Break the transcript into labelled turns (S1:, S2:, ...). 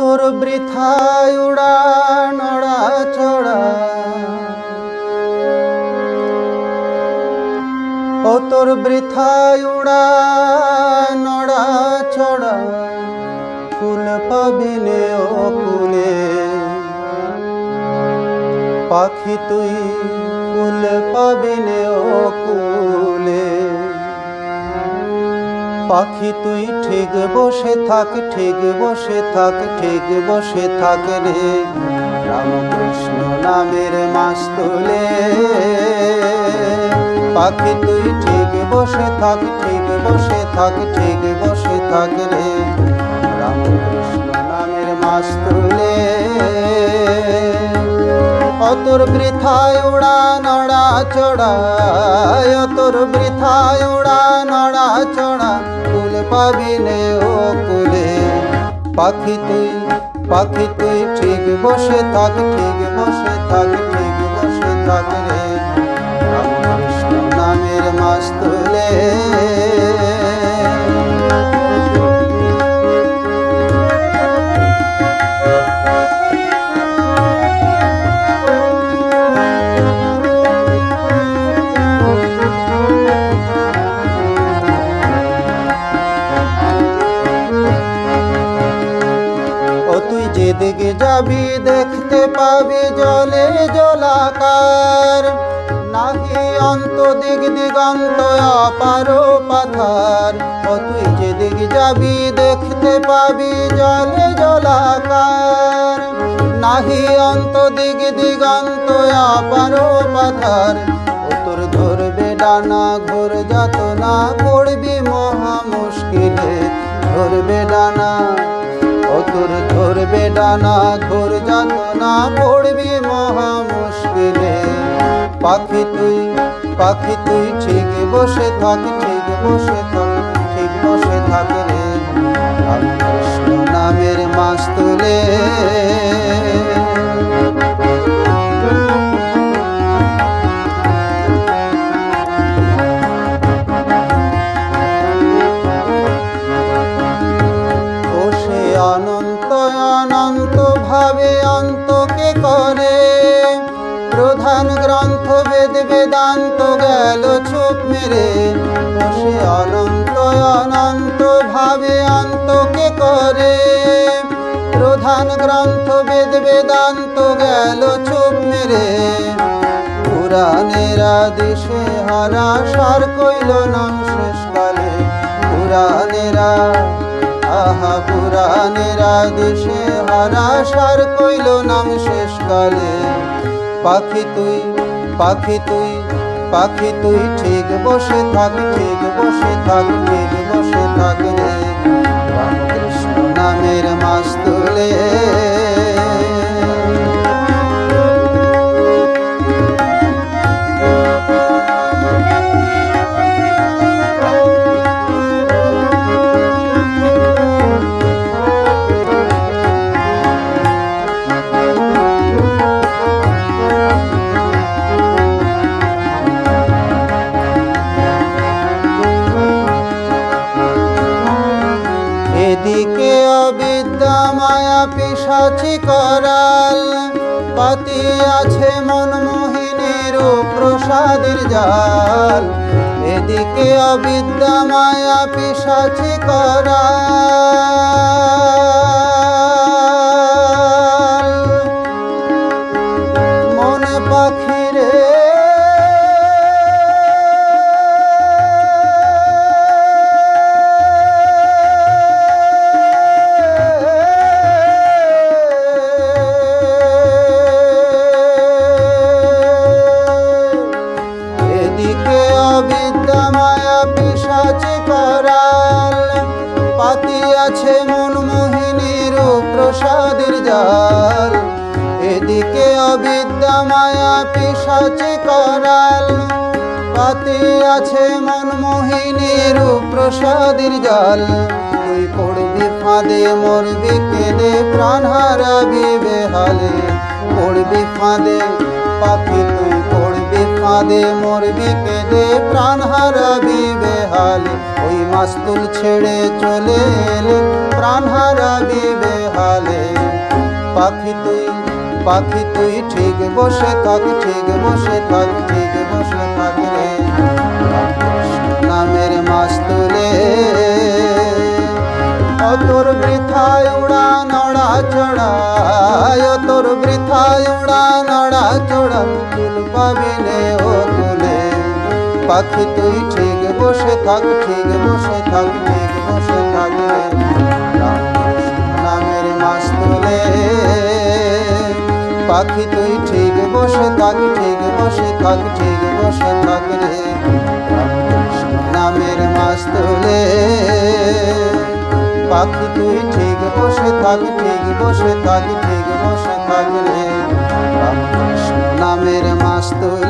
S1: তোর বৃথায় উড়া নড়া চড়া ও তোর বৃথায় উড়া নড়া চড়া ফুল পাবিনে ও কুলে পাখি তুই ফুল পাবিনে ও কুলে পাখি তুই ঠিক বসে থাক, ঠিক বসে থাক, ঠিক বসে থাক রে। রামকৃষ্ণ নামের মাস তুলে। পাখি তুই ঠিক বসে থাক, ঠিক বসে থাক, ঠিক বসে থাক রে। রামকৃষ্ণ নামের মাস তুলে। অতর বৃথায় উড়া, নড়া চড়া অতর বৃথায় পাবি নে ও কুলে পাখি তুই পাখি তুই ঠিক বসে থাক ঠিক বসে থাক। যেদিকে যাবি দেখতে পাবি জলে জলাকার। নাহি অন্ত দিক দিগন্ত অপারো পাথার। ও তুই যেদিকে যাবি দেখতে পাবি জলে জলাকার। নাহি অন্ত দিক দিগন্ত অপারো পাথার। ও তোর ধরবে ডানা, ঘোর যাত না পড়বি মহা মুশকিলে। ধরবে ডানা তোর ধরবে ডানা ঘোর যত না পড়বি মহা মুশকিলে। পাখি তুই পাখি তুই, ঠিক বসে থাক, ঠিক বসে থাক, ঠিক বসে থাক প্রধান গ্রন্থ বেদ বেদান্ত গেল চোখ মেরে। সে অনন্ত অনন্ত ভাবে অন্তকে করে। প্রধান গ্রন্থ বেদ বেদান্ত গেল চোখ মেরে। পুরাণেরা দেশে হারা সার কইল নাম শেষকালে পুরাণেরা আহা, পুরাণেরা দেশে হারা সার কইল নাম শেষকালে পাখি তুই পাখি তুই পাখি তুই ঠিক বসে থাক, ঠিক বসে থাক, ঠিক বসে থাক রে। রামকৃষ্ণ নামের মাস তুলে এদিকে অবিদ্যা মায়া পিসাচি করাল। পাতি আছে মনমোহিনীর প্রসাদের জাল। এদিকে অবিদ্যা মায়া পিসাচি করাল। আছে মনমোহিনীর প্রসাদের জাল, এদিকে অবিদ্যা মায়া পিসাচি করাল। পাতি আছে মনমোহিনীর প্রসাদের জাল, তুই পড়বি ফাঁদে, মরবি কেঁদে, প্রাণ হারাবি বেহালে। পড়বি ফাঁদে পাখি তুই ফাঁদে মরবি কেঁদে প্রাণ হারাবি বেহালে ওই মাস্তুল ছেড়ে চলে এলে প্রাণ হারাবি বেহালে পাখি তুই পাখি তুই, ঠিক বসে থাক, ঠিক বসে থাক, ঠিক বসে থাক রে। নামের মাস্তুলে ও তোর বৃথায় উড়া, নড়া চড়ায় ও তোর বৃথায় উড়া, নড়া, চড়া তুলে পাখি তুই ঠিক বসে থাক, ঠিক বসে থাক, ঠিক বসে থাক নামের মাস তুলে পাখি তুই ঠিক বসে থাক, ঠিক বসে থাক, ঠিক বসে থাক রে। নামের মাস তুলে পাখি তুই ঠিক বসে থাক, ঠিক বসে থাক, ঠিক বসে থাক রে। নামের মাস তুলে